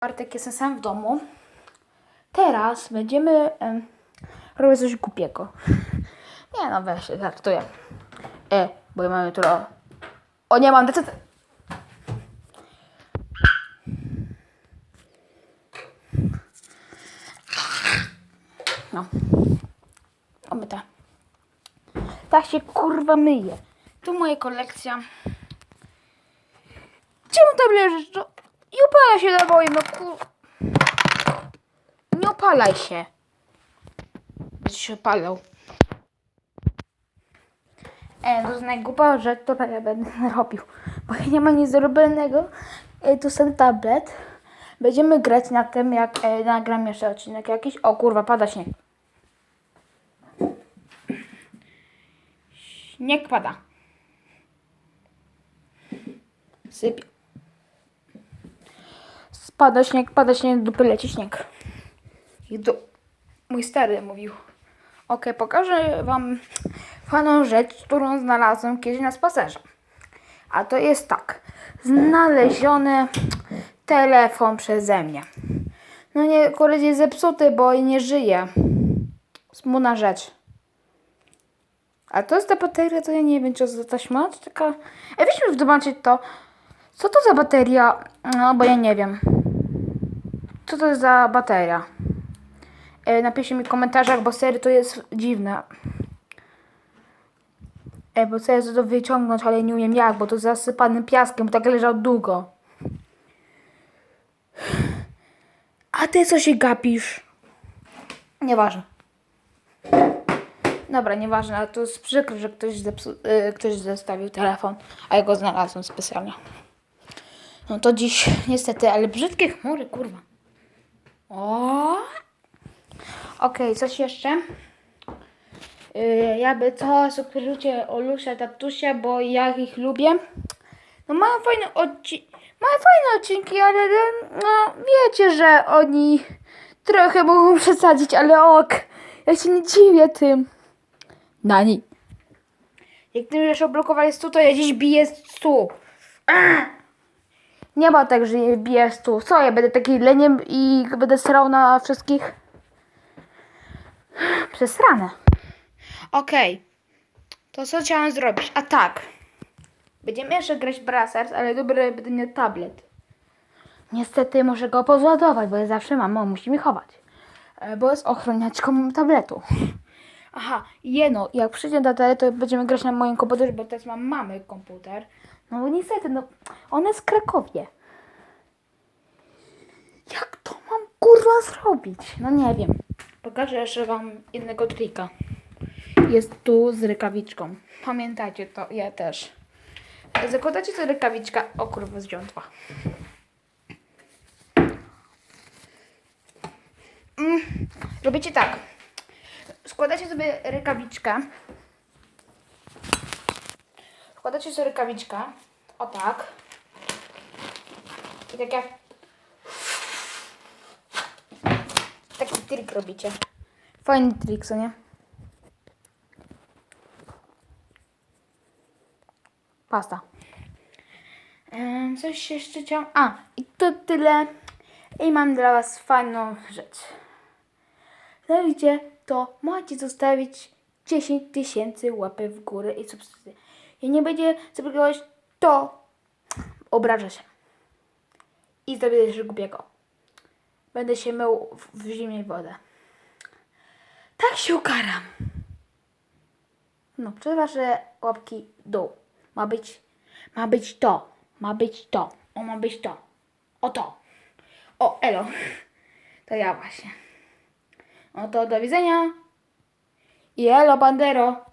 Bartek, jestem sam w domu. Teraz będziemy em, robić coś głupiego. Nie no, weź, żartuję. E, bo ja mam jutro... O, nie mam decyzji. No. Omyte. Tak się kurwa myje. Tu moja kolekcja. Czemu tam leżysz? Nie opala się na moim, no kur... Nie opalaj się. Będziesz się opalał. E, to jest najgłupsza rzecz, to ja będę robił. Bo ja nie mam nic zrobionego. E, to ten tablet. Będziemy grać na tym, jak e, nagram jeszcze odcinek jakiś. O kurwa, pada śnieg. Śnieg pada. Sypie. Spada śnieg, pada śnieg, dupy leci śnieg. I du... Mój stary mówił. Ok, pokażę wam fajną rzecz, którą znalazłem kiedyś na spacerze. A to jest tak. Znaleziony telefon przeze mnie. No nie, akurat jest zepsuty, bo nie żyje. Smutna rzecz. A to jest ta bateria, to ja nie wiem, czy to taśma, czy taka... Ej, weźmy zobaczyć to. Co to za bateria? No, bo ja nie wiem. Co to jest za bateria? E, napiszcie mi w komentarzach, bo serio to jest dziwne. E, bo chcę to wyciągnąć, ale nie umiem jak, bo to zasypany piaskiem, tak leżał długo. A ty co się gapisz? Nieważne. Dobra, nieważne, ale to jest przykre, że ktoś, zepsu, y, ktoś zostawił telefon, a ja go znalazłem specjalnie. No to dziś niestety, ale brzydkie chmury, kurwa. O! Okej, okay, coś jeszcze? Yy, ja by to subskrybujcie Olusia Tatusia, bo ja ich lubię. No mają fajne odcinki, mają fajne odcinki, ale no, no wiecie, że oni trochę mogą przesadzić, ale ok. Ja się nie dziwię tym. Nani. Jak ty już oblokowali 100, to ja dziś biję 100. Nie ma tak, że biję stół. Co, ja będę taki leniem i będę srał na wszystkich? Przesrane. Okej. To co chciałam zrobić? A tak. Będziemy jeszcze grać Brassers, ale dobry będę miał tablet. Niestety muszę go pozładować, bo ja zawsze mama musi mi chować. E, Bo jest ochroniaczką tabletu. Aha, jeno, jak przyjdzie do tele, to będziemy grać na moim komputerze, bo teraz mam mamy komputer. No bo niestety, no, on jest Krakowie. Jak to mam kurwa zrobić? No nie wiem. Pokażę jeszcze wam jednego trika. Jest tu z rękawiczką. Pamiętajcie to, ja też. Zakładacie sobie rękawiczka. O kurwa, zdziątła. Mm, robicie tak. Składacie sobie rękawiczkę. Składacie sobie rękawiczkę. O tak. I tak jak Taki trik robicie. Fajny trik, co nie? Pasta. Coś jeszcze chciałam... A, i to tyle. I mam dla Was fajną rzecz. Znawicie, to macie zostawić 10 tysięcy łapek w górę i subskrypcji. Jak nie będzie subskrybować, to obrażę się. I zrobię coś głupiego. Będę się mył w, w zimnej wodę. Tak się ukaram. No, przez wasze łapki dół. Ma być, ma być to. Ma być to. O, ma być to. O to. O, elo. To ja właśnie. No to do widzenia. I elo, bandero.